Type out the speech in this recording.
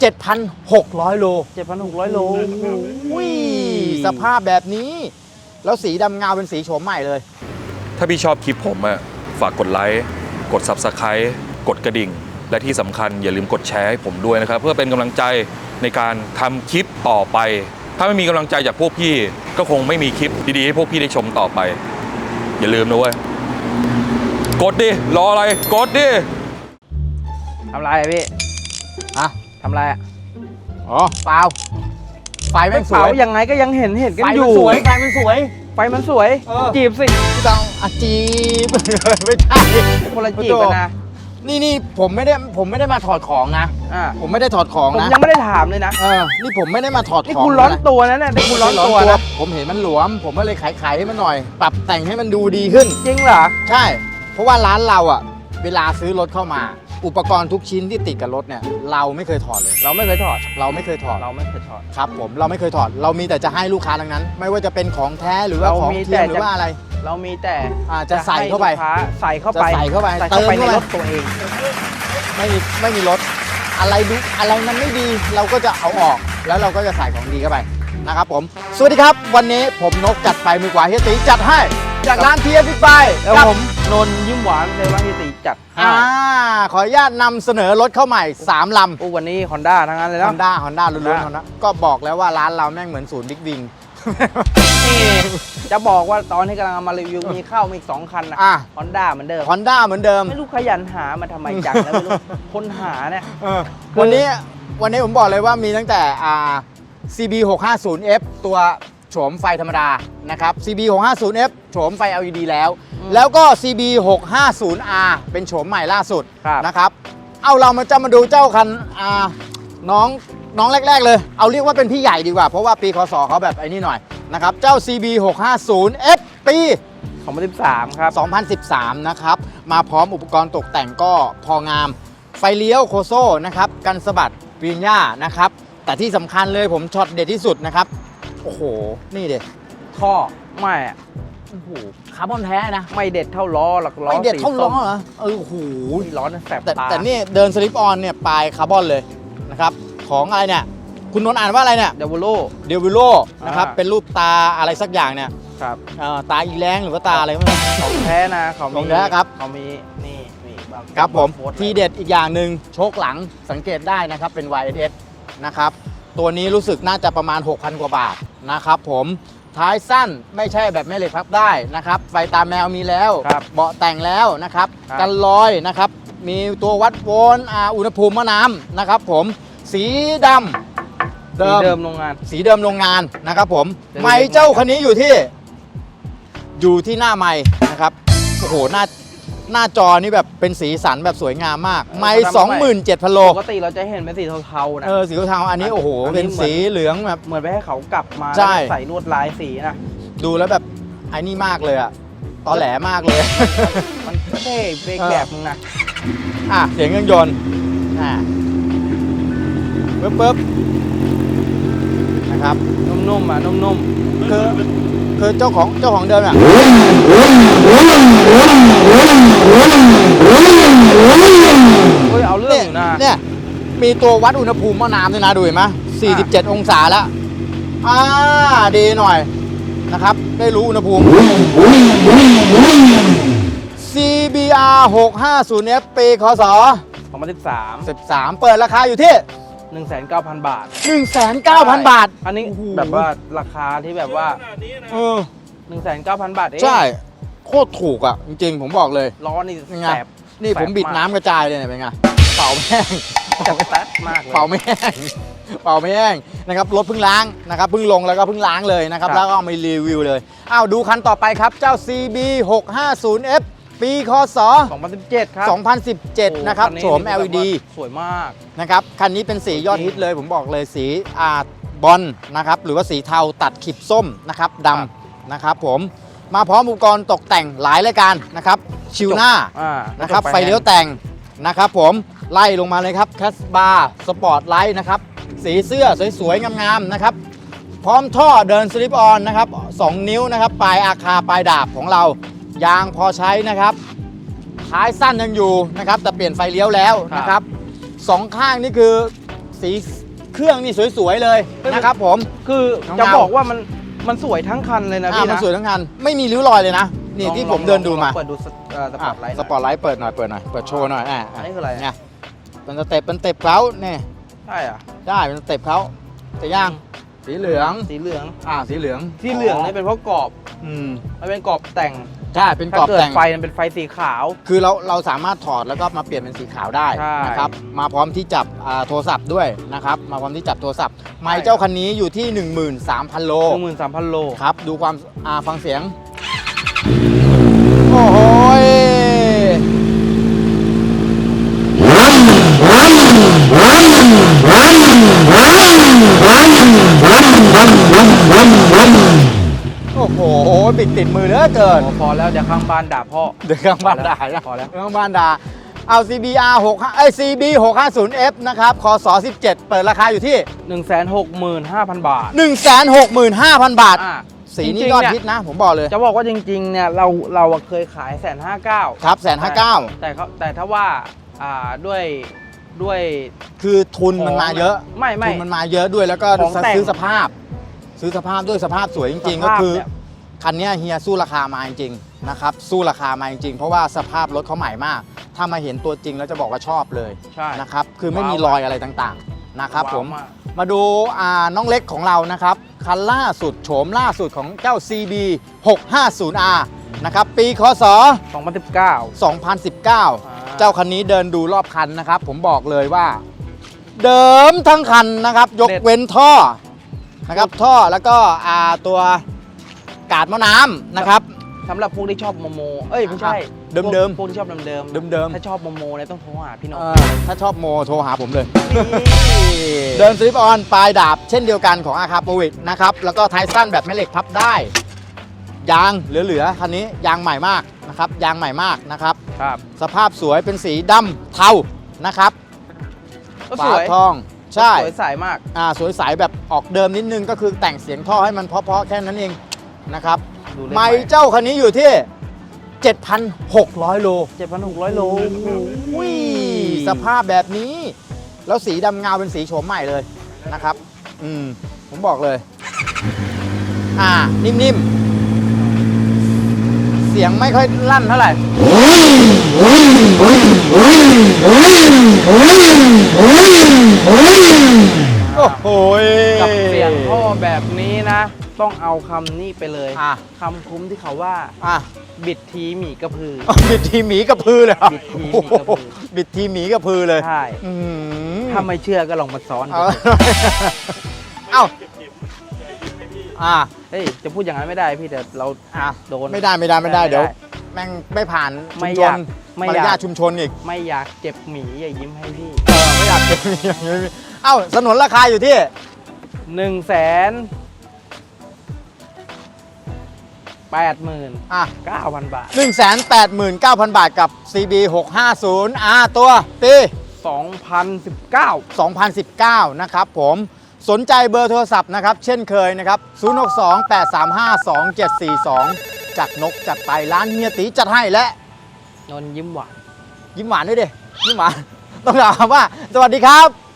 7,600 โล 7,600 โลอุ้ยสภาพแบบนี้ แล้วสีดำเงาเป็นสีโฉมใหม่เลย ถ้าพี่ชอบคลิปผมอะฝากกดไลค์ กด Subscribe กดกระดิ่ง และที่สำคัญอย่าลืมกดแชร์ให้ผมด้วยนะครับ เพื่อเป็นกำลังใจในการทำคลิปต่อไป ถ้าไม่มีกำลังใจจากพวกพี่ ก็คงไม่มีคลิปดีๆให้พวกพี่ได้ชมต่อไป อย่าลืมนะเว้ยกดดิ รออะไร กดดิ ทำไรอะพี่อะ ทำไรอะอ๋อเปล่าไฟแม่งสเปล่าวยยังไงก็ยังเห็นเห็นกันไฟอมันยู่ สวยไฟมันสวย ไฟมันสวย เออ จีบสิพี่ต้องอาจีบ ไม่ใช่ คนละจีบกันนะ นี่นี่ผมไม่ได้ผมไม่ได้มาถอดของนะ อ่าผมไม่ได้ถอดของผมนะยังไม่ได้ถามเลยนะ เออนี่ผมไม่ได้มาถอดนี่ของคุณร้อนะตัวนะเนี่ยนี่คุคุณณร้ร้ออนนตัตัววนะนะ ผมเห็นมันหลวม ผมก็เลยขายขายให้มันหน่อย ปรับแต่งให้มันดูดีขึ้น จริงเหรอ ใช่ เพราะว่าร้านเราอะ เวลาซื้อรถเข้ามา อุปกรณ์ทุกชิ้นที่ติดกับรถเนี่ยเราไม่เคยถอดเลย เราไม่เคยถอด เราไม่เคยถอดเราไม่เคยถอด ครับผมเราไม่เคยถอด เรามีแต่จะให้ลูกค้าทั้งนั้น ไม่ว่าจะเป็นของแท้หรือว่าเราของมีเทียมแต่หรืจะอว่าอะไร เรามีแต่อ่าจะใส่เข้าไปให้ลูกค้ใส่เข้าไปจะใส่เข้าไปใส่เข้าไปเติในมเข้าไปรถตัวเอง ไม่มีไม่มีรถอะไรดูอะไรมันไม่ดีเราก็จะเอาออกแล้วเราก็จะใส่ของดีเข้าไปนะครับผม สวัสดีครับ วันนี้ผมนกจัดไปมือกว่าเฮียตีจัดให้ จากร้านเทียบิ๊กไบแล้วผม นนท์ยิ้มหวานในร้านที่ตีจัดให้อ่าขออนุญาตนำเสนอรถเข้าใหม่ 3ลำ โอ้วันนี้ฮอนด้าทั้งนั้นเลยฮนะอนด้าฮอนด้าล้วนๆ Honda ฮอนด้าก็บอกแล้วว่าร้านเราแม่งเหมือนศูนย์บิ๊กวิง นี่จะบอกว่าตอนที่กำลังเอามารีวิวมีเข้ามาอีกสองคันนะอะ ฮอนด้าเหมือนเดิม ฮอนด้าเหมือนเดิม ไม่รู้ขยันหามาทำไมจังแล้วไม่รู้ คนหาเนี่ย เออวันนี้วันนี้ผมบอกเลยว่ามีตั้งแต่อ่า CB 650F ตัวโฉมไฟธรรมดานะครับ CB 650F โฉมไฟ LED แล้วอืมแล้วก็ CB 650R เป็นโฉมใหม่ล่าสุดครับนะครับ เอาเรามาจะมาดูเจ้าคันอ่าน้องน้องแรก ๆ เลย เอาเรียกว่าเป็นพี่ใหญ่ดีกว่า เพราะว่าปีคศเขาแบบไอ้นี่หน่อยนะครับ เจ้า CB 650F ปี 2013 ครับ 2013 นะครับ มาพร้อมอุปกรณ์ตกแต่งก็พองาม ไฟเลี้ยวโคโซ่นะครับ กันสะบัดปีนหญ้านะครับ แต่ที่สำคัญเลยผมช็อตเด็ดที่สุดนะครับ โอ้โห นี่เด็ดท่อ ไม่อะ โอ้โหคาร์บอนแท้นะ ไม่เด็ดเท่าล้อหรอกล้อไม่เด็ดสีเท่าล้อส้มเหรอเออโอ้โหนี่ล้อนั่นแสบแต่ตาแต่นี่เดินสลิปออนเนี่ยปลายคาร์บอนเลยนะครับของอะไรเนี่ยคุณนนท์อ่านว่าอะไรเนี่ยเดวโลเดวิโลนะครับอ่าเป็นรูปตาอะไรสักอย่างเนี่ยครับเอ่อตาอีแรงหรือว่าตาอะไรไม่รู้ของแท้นะเขาขมีองแท้ครับเขามีนี่นี่บางครับผมโพสต์ทีเด็ดอีกอย่างหนึ่งโชคหลังสังเกตได้นะครับเป็น YSS นะครับตัวนี้รู้สึกน่าจะประมาณ 6,000 กว่าบาทนะครับผม ท้ายสั้นไม่ใช่แบบแม่เหล็กพับได้นะครับไฟตาแมวมีแล้วครับเบาะแต่งแล้วนะครับครับ กันลอยนะครับ มีตัววัดโวลต์อ่าอุณหภูมิมะน้ำนะครับ ผมสีดำสีเดิมโรงงาน สีเดิมโรงงานนะครับ ผมเดี๋ยวไม้เจ้าคันนี้อยู่ที่ อยู่ที่หน้าไม้นะครับโอ้โหหน้า หน้าจอนี่แบบเป็นสีสันแบบสวยงามมาก ไม้สองหมื่นเจ็ดพันโลปกติเราจะเห็นเป็นสีเทาๆนะเออสีเทาๆอันนี้โอ้โหอันนี้เป็นเหมือนสีเหลืองแบบเหมือนไปให้เขากลับมาใช่แล้วใส่ลวดลายสีนะดูแล้วแบบไอ้นี่มากเลยอะตอแหลมากเลย มันเท่เบรกเออแบบนึงนะอะเสียงเครื่องยนต์อ่าปึ๊บปึ๊บนะครับนุ่มๆอะนุ่มคือ คือเจ้าของเจ้าของเดิมอะๆเฮ้ยเอาเรื่องเนี่ยอยู่นะเนี่ยมีตัววัดอุณหภูมิหม้อน้ำด้วยนะดูเห็นไหม47 องศาแล้วอ่าดีหน่อยนะครับ ได้รู้อุณหภูมิ CBR 650F ปีคศ2013 13 เปิดราคาอยู่ที่ 1,900 บาท 1,900 บาท อันนี้โอ้โห แบบว่าราคาที่แบบว่า เออ 1,900 บาทเองใช่ โคตรถูกอะ จริงๆ ผมบอกเลย ล้อนี่ยังไง แสบ นี่ผมบิดน้ำกระจายเลยเนี่ยเป็นไง เป่าไม่แห้งจัดแต๊ดมากเลย เป่าไม่แห้ง เป่าไม่แห้งนะครับ รถเพิ่งล้างนะครับ เพิ่งลงแล้วก็เพิ่งล้างเลยนะครับ ครับ แล้วก็เอามารีวิวเลย อ้าว ดูคันต่อไปครับ เจ้า CB 650F ปีคศ 2017 ครับ2017 นะครับโอ้โฉมคันนี้ LED แบบว่าสวยมากนะครับ คันนี้เป็นสียอดฮิตเลยผมบอกเลยสีอาบอลนะครับ หรือว่าสีเทาตัดขีดส้มนะครับดครับำนะครับผมมาพร้อมอุปกรณ์ตกแต่งหลายรายการนะครับ ชิวหน้าอ่านะครับกระจกไฟเลี้ยวแต่งนะครับผมไล่ลงมาเลยครับแคสบาร์สปอร์ตไลท์นะครับ สีเสื้อสวยๆ งามๆนะครับ พร้อมท่อเดินสลิปออนนะครับ 2 นิ้วนะครับ ปลายอาคาปลายดาบของเรา ยางพอใช้นะครับ ท้ายสั้นยังอยู่นะครับ แต่เปลี่ยนไฟเลี้ยวแล้วนะครับสองข้างนี่คือสีเครื่องนี่สวยๆเลยนะครับ ผมคือเงาๆจะบอกว่ามันมันสวยทั้งคันเลยนะอ่าพี่มันนะสวยทั้งคันไม่มีริ้วรอยเลยนะนี่ลองที่ลผองมเดินดูลองมาเปิดดูสเอ่อสปอร์ตไลท์หสน่อยปอร์ตไลท์เปิดหน่อยเปิดหน่อยเปิดโชว์หน่อยอ่าอันนี้คืออะไรเนี่ยเป็นสเต็ปเป็นสเต็ปเขาเนี่ยใช่อะได้เป็นสเต็ปเขาแต่ย่างสีเหลืองสีเหลือง อ่าสีเหลืองที่เหลืองนี่เป็นเพราะกรอบ อืมมันเป็นกรอบแต่ง ใช่เป็นกรถ้าอบเกิดแต่ง ไฟมันเป็นไฟสีขาว คือเราเราสามารถถอดแล้วก็มาเปลี่ยนเป็นสีขาวได้ใช่นะครับมาพร้อมที่จับอ่าโทรศัพท์ด้วยนะครับมาพร้อมที่จับโทรศัพท์ไมค์เจ้าคันนี้อยู่ที่ 13,000 โลหนึ่งหมื่นสามพันโล ครับดูความอ่าฟังเสียง โอ้โหยโอ้โห บิดติดมือเหลือเกิน พอแล้วเดี๋ยวข้างบ้านด่าพ่อ เดี๋ยวข้างบ้านด่านะพอแล้ว เดี๋ยวข้างบ้านด่า เอา CBR 6เอ้ย CB 650F นะครับ คศ17 เปิดราคาอยู่ที่ 1 6 5 0 0 0 บาท 165,000 บาท อะสีนี้จริงๆยอดเนี่ฮิตนะ ผมบอกเลย จะบอกว่าจริงๆเนี่ยเราเราอะเคยขายแสนห้าเก้าครับแสนห้าเก้าแต่เขาแต่ถ้าว่าอ่าด้วยด้วยคือทุนมันมาเยอะ ไม่ไม่ ทุนมันมาเยอะด้วยแล้วก็ของแต่ง ซื้อสภาพ ซื้อสภาพด้วยสภาพสวยจริงๆสก็ภาพคือเนี่ย คันเนี้ยเฮียสู้ราคามาจริงๆนะครับสู้ราคามาจริงๆ เพราะว่าสภาพรถเขาใหม่มาก ถ้ามาเห็นตัวจริงแล้วจะบอกว่าชอบเลยใช่นะครับคือไม่มีว้าวรอยอะไรต่างๆนะครับผมว้าวาก มาดูอ่าน้องเล็กของเรานะครับคันล่าสุดโฉมล่าสุดของเจ้า CB 650R นะครับปีคศ 2019 2019 เจ้าคันนี้เดินดูรอบคันนะครับ ผมบอกเลยว่า เดิมทั้งคันนะครับ ยกเด็ดเว้นท่อนะครับ ท่อแล้วก็อ่าตัว กาดมะน้ำนะครับ สำหรับพวกที่ชอบโมโม เอ้ยไม่ใช่เดิมๆพวกพวกที่ชอบเดิมเดิมเดิมๆถ้าชอบโมโมเนี่ยต้องโทรหาพี่นกเออถ้าชอบโมโทรหาผมเลย เดินสลิปออนปลายดาบ เช่นเดียวกันของอาคาโปวิดนะครับ แล้วก็ไทสั้นแบบแม่เหล็กพับได้ ยางเหลือๆคันนี้ยางใหม่มากนะครับ ยางใหม่มากนะครับ ครับสภาพสวยเป็นสีดำเทานะครับก็สฝาวยทอง ใช่ สวยใสมาก อ่าสวยใสแบบออกเดิมนิดนึงก็คือแต่งเสียงท่อให้มันเพราะๆแค่นั้นเอง นะครับดูเลขไมค์เจ้าคันนี้อยู่ที่ 7,600 โลเจ็ดพันหกร้อยโลอุ้ยสภาพแบบนี้ แล้วสีดำเงาเป็นสีโฉมใหม่เลยนะครับ อืม ผมบอกเลย อ่า นิ่มๆ เสียงไม่ค่อยลั่นเท่าไหร่ โอ้โหย กับเสียงท่อแบบนี้นะ ต้องเอาคำนี้ไปเลยอะ คำคุ้มที่เขาว่า อะ บิดทีหมีกระพือ บิดทีหมีกระพือเลยเหรอบิดทีหมีโอ้โหกระพือ บิดทีหมีกระพือเลยใช่ อืมถ้าไม่เชื่อก็ลองมาซ้อนเอาเอ้าอ่าเฮ้ย จะพูดอย่างนั้นไม่ได้พี่แต่เราอะ โดน ไม่ได้ไม่ได้ไม่ได้ไม่ได้เดี๋ยว แม่งไม่ผ่านไม่ชุมชอยานกไม่มารอยาก ยาทชุมชนอีกไม่อยากเจ็บหมีอย่ายิ้มให้พี่เออไม่อยากเก็บอย่างนี้เอ้าสนุนราคาอยู่ที่ หนึ่งแสน แปดหมื่นอะเก้าพันบาท 1 8 9 0 0 0 บาทกับ CB 650 R ตัวปีสองพันสิบเก้า2019 นะครับผม สนใจเบอร์โทรศัพท์นะครับ เช่นเคยนะครับ 062 835 2742จัดนกจัดไปร้านเฮียตีจัดให้และ นนท์ยิ้มหวาน ยิ้มหวานด้วยดิยิ้มหวาน ต้องถามว่า สวัสดีครับ